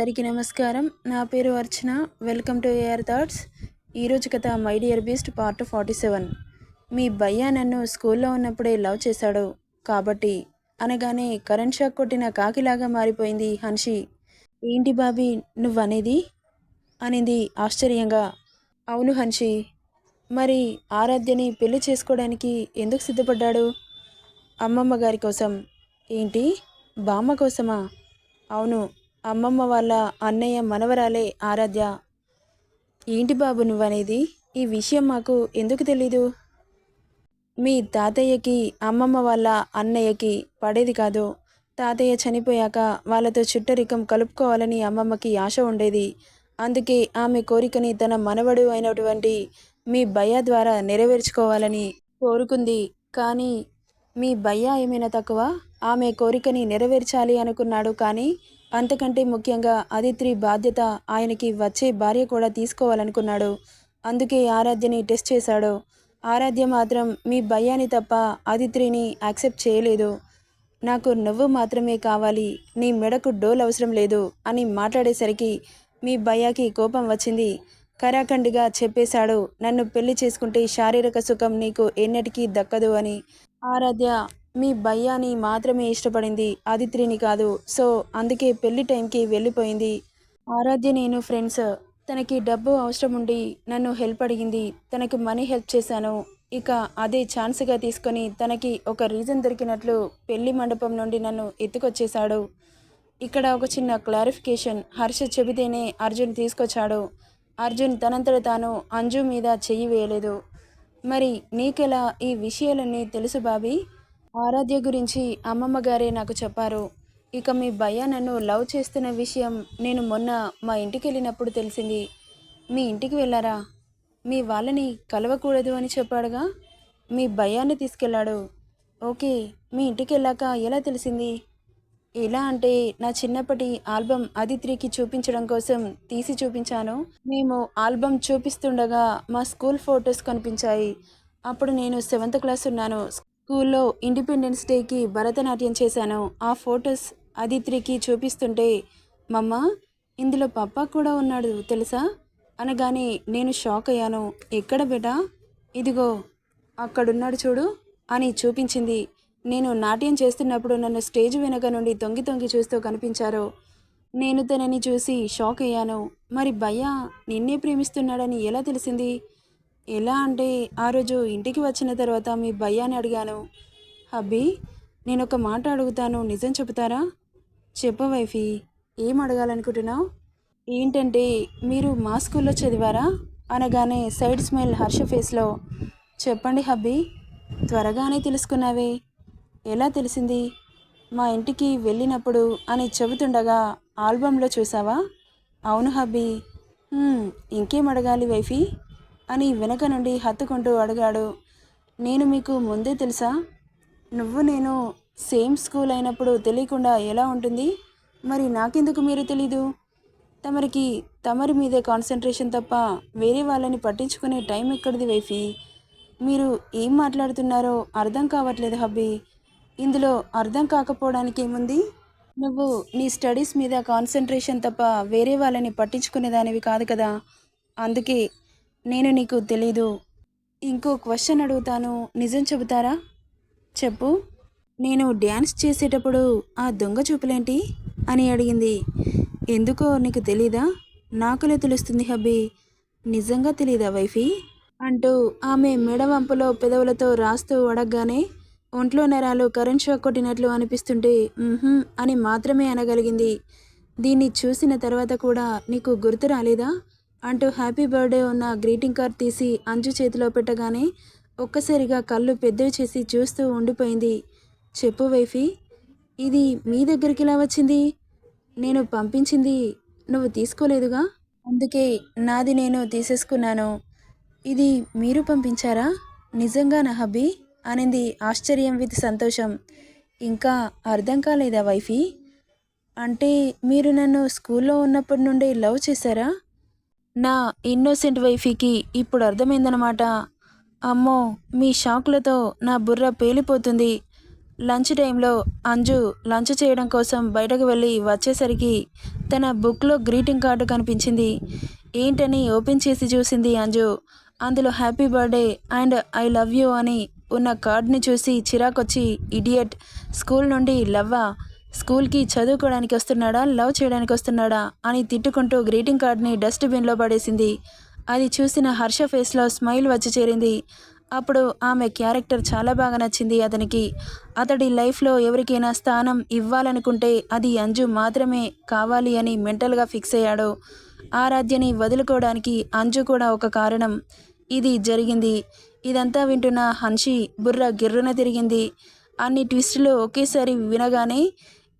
అందరికీ నమస్కారం. నా పేరు Archana. Welcome to AR thoughts. ఈరోజు కథ my dear beast part forty seven. మీ భయ్యా నన్ను స్కూల్లో ఉన్నప్పుడే లవ్ చేశాడు. కాబట్టి అనగానే కరెంట్ షాక్ కొట్టిన కాకిలాగా మారిపోయింది హన్షి. ఏంటి బాబీ నువ్వనేది? అనేది ఆశ్చర్యంగా. అవును హన్షి. మరి ఆరాధ్యని పెళ్ళి చేసుకోవడానికి ఎందుకు సిద్ధపడ్డాడు? అమ్మమ్మ గారి కోసం. ఏంటి? బామ్మ కోసమా? అవును. అమ్మమ్మ వాళ్ళ అన్నయ్య మనవరాలే ఆరాధ్య. ఏంటి బాబు నువ్వనేది? ఈ విషయం మాకు ఎందుకు తెలీదు? మీ తాతయ్యకి అమ్మమ్మ వాళ్ళ అన్నయ్యకి పడేది కాదు. తాతయ్య చనిపోయాక వాళ్ళతో చుట్టరికం కలుపుకోవాలని అమ్మమ్మకి ఆశ ఉండేది. అందుకే ఆమె కోరికని తన మనవడు అయినటువంటి మీ భయ్య ద్వారా నెరవేర్చుకోవాలని కోరుకుంది. కానీ మీ భయ్య ఏమైనా తక్కువ? ఆమె కోరికని నెరవేర్చాలి అనుకున్నాడు కానీ అంతకంటే ముఖ్యంగా అదిత్రి బాధ్యత ఆయనకి వచ్చే భార్య కూడా తీసుకోవాలనుకున్నాడు. అందుకే ఆరాధ్యని టెస్ట్ చేశాడు. ఆరాధ్య మాత్రం మీ భయాన్ని తప్ప అదిత్రిని యాక్సెప్ట్ చేయలేదు. నాకు నువ్వు మాత్రమే కావాలి నీ మెడకు డోల్ అవసరం లేదు అని మాట్లాడేసరికి మీ భయ్యాకి కోపం వచ్చింది. కరాఖండిగా చెప్పేశాడు నన్ను పెళ్ళి చేసుకుంటే శారీరక సుఖం నీకు ఎన్నటికీ దక్కదు అని. ఆరాధ్య మీ భయ్యాని మాత్రమే ఇష్టపడింది. ఆదిత్రిని కాదు. సో అందుకే పెళ్ళి టైంకి వెళ్ళిపోయింది. ఆరాధ్య నేను ఫ్రెండ్స్. తనకి డబ్బు అవసరం ఉండి నన్ను హెల్ప్ అడిగింది. తనకి మనీ హెల్ప్ చేశాను. ఇక అదే ఛాన్స్గా తీసుకొని తనకి ఒక రీజన్ దొరికినట్లు పెళ్ళి మండపం నుండి నన్ను ఎత్తుకొచ్చేశాడు. ఇక్కడ ఒక చిన్న క్లారిఫికేషన్. హర్ష చెబితేనే అర్జున్ తీసుకొచ్చాడు. అర్జున్ తనంతట తాను అంజు మీద చెయ్యి వేయలేదు. మరి నీకెలా ఈ విషయాలన్నీ తెలుసు బాబీ? ఆరాధ్య గురించి అమ్మమ్మ గారే నాకు చెప్పారు. ఇక మీ భయ్య నన్ను లవ్ చేస్తున్న విషయం నేను మొన్న మా ఇంటికి వెళ్ళినప్పుడు తెలిసింది. మీ ఇంటికి వెళ్ళారా? మీ వాళ్ళని కలవకూడదు అని చెప్పాడుగా? మీ భయాన్ని తీసుకెళ్ళాడు. ఓకే మీ ఇంటికి వెళ్ళాక ఎలా తెలిసింది? ఎలా అంటే నా చిన్నప్పటి ఆల్బమ్ అదిత్రికి చూపించడం కోసం తీసి చూపించాను. మేము ఆల్బమ్ చూపిస్తుండగా మా స్కూల్ ఫొటోస్ కనిపించాయి. అప్పుడు నేను సెవెంత్ క్లాస్ ఉన్నాను. స్కూల్లో ఇండిపెండెన్స్ డేకి భరతనాట్యం చేశాను. ఆ ఫొటోస్ అదిత్రికి చూపిస్తుంటే మమ్మ ఇందులో పప్పా కూడా ఉన్నాడు తెలుసా? అనగానే నేను షాక్ అయ్యాను. ఎక్కడ బేటా? ఇదిగో అక్కడున్నాడు చూడు అని చూపించింది. నేను నాట్యం చేస్తున్నప్పుడు నన్ను స్టేజ్ వెనక నుండి తొంగి తొంగి చూస్తూ కనిపించారు. నేను తనని చూసి షాక్ అయ్యాను. మరి భయ్యా నిన్నే ప్రేమిస్తున్నాడని ఎలా తెలిసింది? ఎలా అంటే ఆ రోజు ఇంటికి వచ్చిన తర్వాత మీ భయ్యాని అడిగాను. హబ్బీ నేను ఒక మాట అడుగుతాను. నిజం చెబుతారా? చెప్ప వైఫీ ఏం అడగాలనుకుంటున్నావు? ఏంటంటే మీరు మా స్కూల్లో చదివారా? అనగానే సైడ్ స్మైల్ హర్ష ఫేస్లో చెప్పండి హబ్బీ త్వరగానే తెలుసుకున్నావే. ఎలా తెలిసింది? మా ఇంటికి వెళ్ళినప్పుడు అని చెబుతుండగా ఆల్బంలో చూసావా? అవును హబ్బీ ఇంకేం అడగాలి వైఫీ? అని వెనక నుండి హత్తుకుంటూ అడిగాడు. నేను మీకు ముందే తెలుసా? నువ్వు నేను సేమ్ స్కూల్ అయినప్పుడు తెలియకుండా ఎలా ఉంటుంది? మరి నాకెందుకు మీరు తెలీదు? తమరికి తమరి మీదే కాన్సన్ట్రేషన్ తప్ప వేరే వాళ్ళని పట్టించుకునే టైం ఎక్కడిది వైఫీ? మీరు ఏం మాట్లాడుతున్నారో అర్థం కావట్లేదు హబ్బీ. ఇందులో అర్థం కాకపోవడానికి ఏముంది? నువ్వు నీ స్టడీస్ మీద కాన్సన్ట్రేషన్ తప్ప వేరే వాళ్ళని పట్టించుకునేదానివి కాదు కదా. అందుకే నేను నీకు తెలీదు. ఇంకో క్వశ్చన్ అడుగుతాను. నిజం చెబుతారా? చెప్పు. నేను డ్యాన్స్ చేసేటప్పుడు ఆ దొంగ చూపులేంటి? అని అడిగింది. ఎందుకో నీకు తెలీదా? నాకులే తెలుస్తుంది హబ్బీ నిజంగా తెలీదా వైఫీ? అంటూ ఆమె మెడవంపులో పెదవులతో రాస్తూ అడగగానే ఒంట్లో నరాలు కరెంట్ షాక్ కొట్టినట్లు అనిపిస్తుంటే అని మాత్రమే అనగలిగింది. దీన్ని చూసిన తర్వాత కూడా నీకు గుర్తు రాలేదా? అంటూ హ్యాపీ బర్త్డే ఉన్న గ్రీటింగ్ కార్డ్ తీసి అంజు చేతిలో పెట్టగానే ఒక్కసారిగా కళ్ళు పెద్దవి చేసి చూస్తూ ఉండిపోయింది. చెప్పు వైఫీ ఇది మీ దగ్గరికి ఇలా వచ్చింది? నేను పంపించింది నువ్వు తీసుకోలేదుగా? అందుకే నాది నేను తీసేసుకున్నాను. ఇది మీరు పంపించారా? నిజంగా నా హబ్బీ? అనింది ఆశ్చర్యం విత్ సంతోషం. ఇంకా అర్థం కాలేదా వైఫీ? అంటే మీరు నన్ను స్కూల్లో ఉన్నప్పటి నుండి లవ్ చేశారా? నా ఇన్నోసెంట్ వైఫీకి ఇప్పుడు అర్థమైందనమాట అమ్మో మీ షాక్లతో నా బుర్ర పేలిపోతుంది. లంచ్ టైంలో అంజు లంచ్ చేయడం కోసం బయటకు వెళ్ళి వచ్చేసరికి తన బుక్లో గ్రీటింగ్ కార్డు కనిపించింది. ఏంటని ఓపెన్ చేసి చూసింది అంజు. అందులో happy birthday and I love you అని ఉన్న కార్డ్ని చూసి చిరాకొచ్చి ఇడియట్ స్కూల్ నుండి లవ్వా? స్కూల్కి చదువుకోవడానికి వస్తున్నాడా? లవ్ చేయడానికి వస్తున్నాడా? అని తిట్టుకుంటూ గ్రీటింగ్ కార్డ్ని డస్ట్బిన్లో పడేసింది. అది చూసిన హర్ష ఫేస్లో స్మైల్ వచ్చి చేరింది. అప్పుడు ఆమె క్యారెక్టర్ చాలా బాగా నచ్చింది అతనికి. అతడి లైఫ్లో ఎవరికైనా స్థానం ఇవ్వాలనుకుంటే అది అంజు మాత్రమే కావాలి అని మెంటల్గా ఫిక్స్ అయ్యాడు. ఆరాధ్యని వదులుకోవడానికి అంజు కూడా ఒక కారణం. ఇది జరిగింది. ఇదంతా వింటున్న హన్షి బుర్ర గిర్రున తిరిగింది. అన్ని ట్విస్టులు ఒకేసారి వినగానే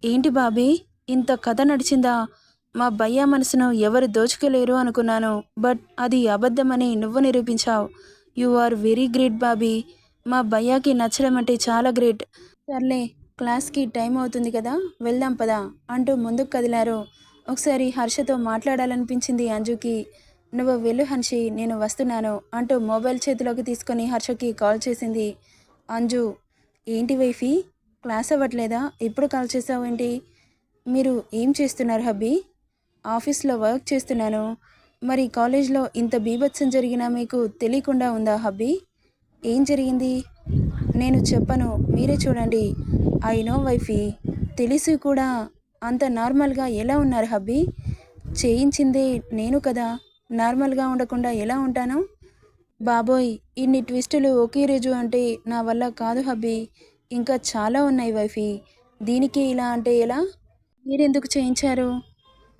ఏంటి బాబీ? ఇంత కథ నడిచిందా? మా భయ్యా మనసును ఎవరు దోచుకోలేరు అనుకున్నాను బట్ అది అబద్ధమని నువ్వు నిరూపించావు. You are very great Bobby. మా భయ్యాకి నచ్చడం అంటే చాలా గ్రేట్. సర్లే క్లాస్కి టైం అవుతుంది కదా వెళ్దాం పదా అంటూ ముందుకు కదిలారు. ఒకసారి హర్షతో మాట్లాడాలనిపించింది అంజుకి. నువ్వు వెళ్ళు హన్షి నేను వస్తున్నాను అంటూ మొబైల్ చేతిలోకి తీసుకొని హర్షకి కాల్ చేసింది. అంజు ఏంటి వైఫీ? క్లాస్ అవ్వట్లేదా? ఎప్పుడు కాల్ చేసావు ఏంటి? మీరు ఏం చేస్తున్నారు హబ్బీ? ఆఫీస్లో వర్క్ చేస్తున్నాను. మరి కాలేజ్లో ఇంత బీభత్సం జరిగినా మీకు తెలియకుండా ఉందా హబ్బీ? ఏం జరిగింది? నేను చెప్పను. మీరే చూడండి. I know wifey. తెలిసి కూడా అంత నార్మల్గా ఎలా ఉన్నారు హబ్బీ? చేయించిందే నేను కదా. నార్మల్గా ఉండకుండా ఎలా ఉంటాను? బాబోయ్ ఇన్ని ట్విస్టులు ఒకే రోజు అంటే నా వల్ల కాదు హబ్బీ. ఇంకా చాలా ఉన్నాయి వైఫీ. దీనికి ఇలా అంటే ఎలా? మీరెందుకు చేయించారు?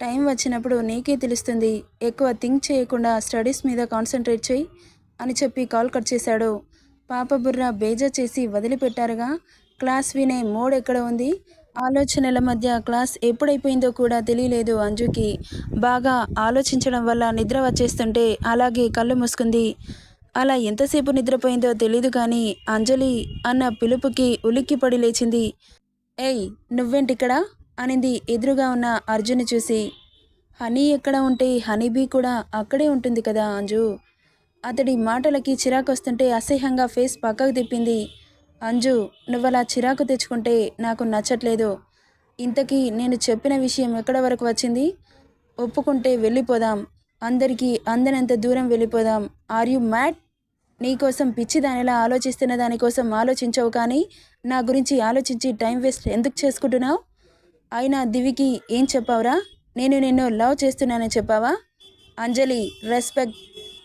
టైం వచ్చినప్పుడు నీకే తెలుస్తుంది. ఎక్కువ థింక్ చేయకుండా స్టడీస్ మీద కాన్సన్ట్రేట్ చేయి అని చెప్పి కాల్ కట్ చేశాడు. పాప బుర్ర బేజా చేసి వదిలిపెట్టారుగా. క్లాస్ వినే మోడ్ ఎక్కడ ఉంది? ఆలోచనల మధ్య క్లాస్ ఎప్పుడైపోయిందో కూడా తెలియలేదు అంజుకి. బాగా ఆలోచించడం వల్ల నిద్ర వచ్చేస్తుంటే అలాగే కళ్ళు మూసుకుంది. అలా ఎంతసేపు నిద్రపోయిందో తెలీదు కానీ అంజలి అన్న పిలుపుకి ఉలిక్కిపడి లేచింది. ఏయ్ నువ్వేంటిక్కడ? అనింది ఎదురుగా ఉన్న అర్జున్ చూసి. హనీ ఎక్కడ ఉంటే హనీబీ కూడా అక్కడే ఉంటుంది కదా అంజు. అతడి మాటలకి చిరాకు వస్తుంటే అసహ్యంగా ఫేస్ పక్కకు తిప్పింది. అంజు నువ్వలా చిరాకు తెచ్చుకుంటే నాకు నచ్చట్లేదు. ఇంతకీ నేను చెప్పిన విషయం ఎక్కడ వరకు వచ్చింది? ఒప్పుకుంటే వెళ్ళిపోదాం. అందరికీ అందనంత దూరం వెళ్ళిపోదాం. ఆర్ యు మ్యాడ్ నీకోసం పిచ్చి దానిలా ఆలోచిస్తున్న దానికోసం ఆలోచించవు కానీ నా గురించి ఆలోచించి టైం వేస్ట్ ఎందుకు చేసుకుంటున్నావు? అయినా దివికి ఏం చెప్పావురా? నేను నిన్ను లవ్ చేస్తున్నానని చెప్పావా? అంజలి రెస్పెక్ట్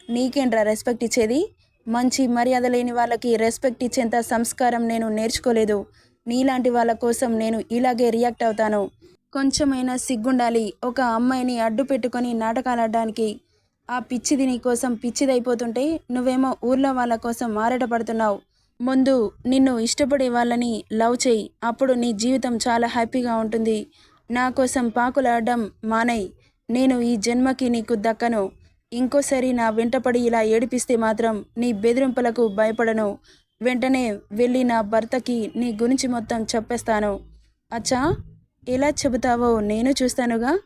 నీకేంట్రా రెస్పెక్ట్ ఇచ్చేది? మంచి మర్యాద లేని వాళ్ళకి రెస్పెక్ట్ ఇచ్చేంత సంస్కారం నేను నేర్చుకోలేదు. నీలాంటి వాళ్ళ కోసం నేను ఇలాగే రియాక్ట్ అవుతాను. కొంచెమైనా సిగ్గుండాలి. ఒక అమ్మాయిని అడ్డు పెట్టుకొని నాటకాలు ఆడడానికి ఆ పిచ్చిది నీ కోసం పిచ్చిదైపోతుంటే నువ్వేమో ఊర్లో వాళ్ళ కోసం మారటపడుతున్నావు ముందు నిన్ను ఇష్టపడే వాళ్ళని లవ్ చేయి. అప్పుడు నీ జీవితం చాలా హ్యాపీగా ఉంటుంది. నా కోసం పాకులాడడం మానై. నేను ఈ జన్మకి నీకు దక్కను. ఇంకోసారి నా వెంటపడి ఇలా ఏడిపిస్తే మాత్రం నీ బెదిరింపులకు భయపడను. వెంటనే వెళ్ళి నా భర్తకి నీ గురించి మొత్తం చెప్పేస్తాను. అచ్చా? ఎలా చెబుతావో నేను చూస్తానుగా.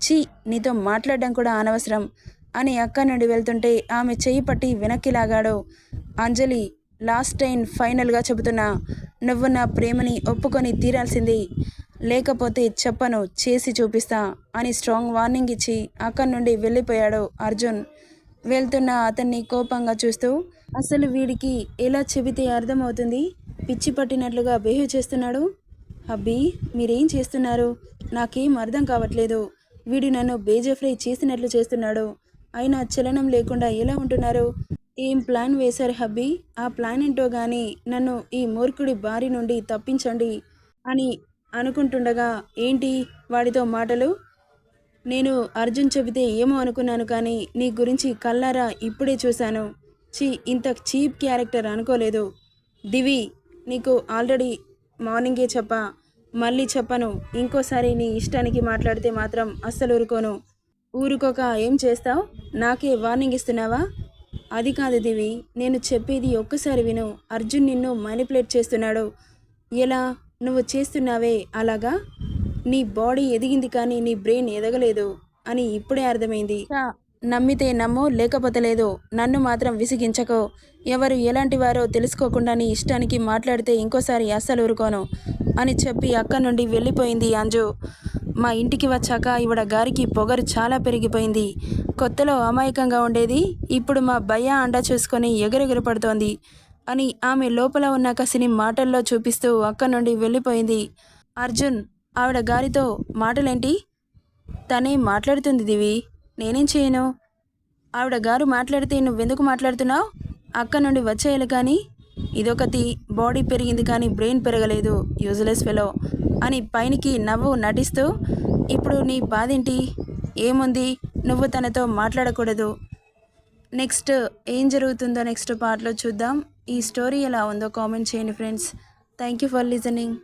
చీ నీతో మాట్లాడడం కూడా అనవసరం అని అక్క నుండి వెళ్తుంటే ఆమె చెయ్యి పట్టి వెనక్కి లాగాడు. అంజలి లాస్ట్ టైం ఫైనల్గా చెబుతున్నా నువ్వు నా ప్రేమని ఒప్పుకొని తీరాల్సింది. లేకపోతే చెప్పను చేసి చూపిస్తా అని స్ట్రాంగ్ వార్నింగ్ ఇచ్చి అక్కడి నుండి వెళ్ళిపోయాడు అర్జున్. వెళ్తున్న అతన్ని కోపంగా చూస్తూ అసలు వీడికి ఎలా చెబితే అర్థమవుతుంది? పిచ్చి పట్టినట్లుగా బిహేవ్ చేస్తున్నాడు. హబ్బీ మీరేం చేస్తున్నారు? నాకేం అర్థం కావట్లేదు. వీడు నన్ను బేజఫ్రై చేసినట్లు చేస్తున్నాడు. అయినా చలనం లేకుండా ఎలా ఉంటున్నారు? ఏం ప్లాన్ వేశారు హబ్బీ ఆ ప్లాన్ ఏంటో కానీ నన్ను ఈ మూర్ఖుడి బారి నుండి తప్పించండి అని అనుకుంటుండగా ఏంటి వాడితో మాటలు? నేను అర్జున్ చెబితే ఏమో అనుకున్నాను కానీ నీ గురించి కల్లారా ఇప్పుడే చూశాను. చీ ఇంత చీప్ క్యారెక్టర్ అనుకోలేదు. దివి నీకు ఆల్రెడీ మార్నింగే చెప్పా మళ్ళీ చెప్పను. ఇంకోసారి నీ ఇష్టానికి మాట్లాడితే మాత్రం అస్సలు ఊరుకోను. ఊరుకోక ఏం చేస్తావు? నాకే వార్నింగ్ ఇస్తున్నావా? అది కాదు దివి నేను చెప్పేది ఒక్కసారి విను. అర్జున్ నిన్ను మ్యానిపులేట్ చేస్తున్నాడు. ఎలా? నువ్వు చేస్తున్నావే అలాగా? నీ బాడీ ఎదిగింది కానీ నీ బ్రెయిన్ ఎదగలేదు అని ఇప్పుడే అర్థమైంది. నమ్మితే నమ్ము లేకపోతే లేదు నన్ను మాత్రం విసిగించకో. ఎవరు ఎలాంటి వారో తెలుసుకోకుండా నీ ఇష్టానికి మాట్లాడితే ఇంకోసారి అస్సలు ఊరుకోను అని చెప్పి అక్క నుండి వెళ్ళిపోయింది అంజు. మా ఇంటికి వచ్చాక ఈవిడ గారికి పొగరు చాలా పెరిగిపోయింది. కొత్తలో అమాయకంగా ఉండేది ఇప్పుడు మా భయ అండ చూసుకొని ఎగురెగురు పడుతోంది అని ఆమె లోపల ఉన్న కసిని మాటల్లో చూపిస్తూ అక్కడి నుండి వెళ్ళిపోయింది. అర్జున్ ఆవిడ గారితో మాటలేంటి? తనే మాట్లాడుతుంది దివి. నేనేం చేయను? ఆవిడ గారు మాట్లాడితే నువ్వెందుకు మాట్లాడుతున్నావు? అక్క నుండి వచ్చేయాలి కానీ ఇదొకటి బాడీ పెరిగింది కానీ బ్రెయిన్ పెరగలేదు యూజ్లెస్ ఫెలో అని పైనికి నవ్వు నటిస్తూ ఇప్పుడు నీ బాధేంటి? ఏముంది? నువ్వు తనతో మాట్లాడకూడదు. నెక్స్ట్ ఏం జరుగుతుందో నెక్స్ట్ పార్ట్లో చూద్దాం. ఈ స్టోరీ ఎలా ఉందో కామెంట్ చేయండి friends. Thank you for listening.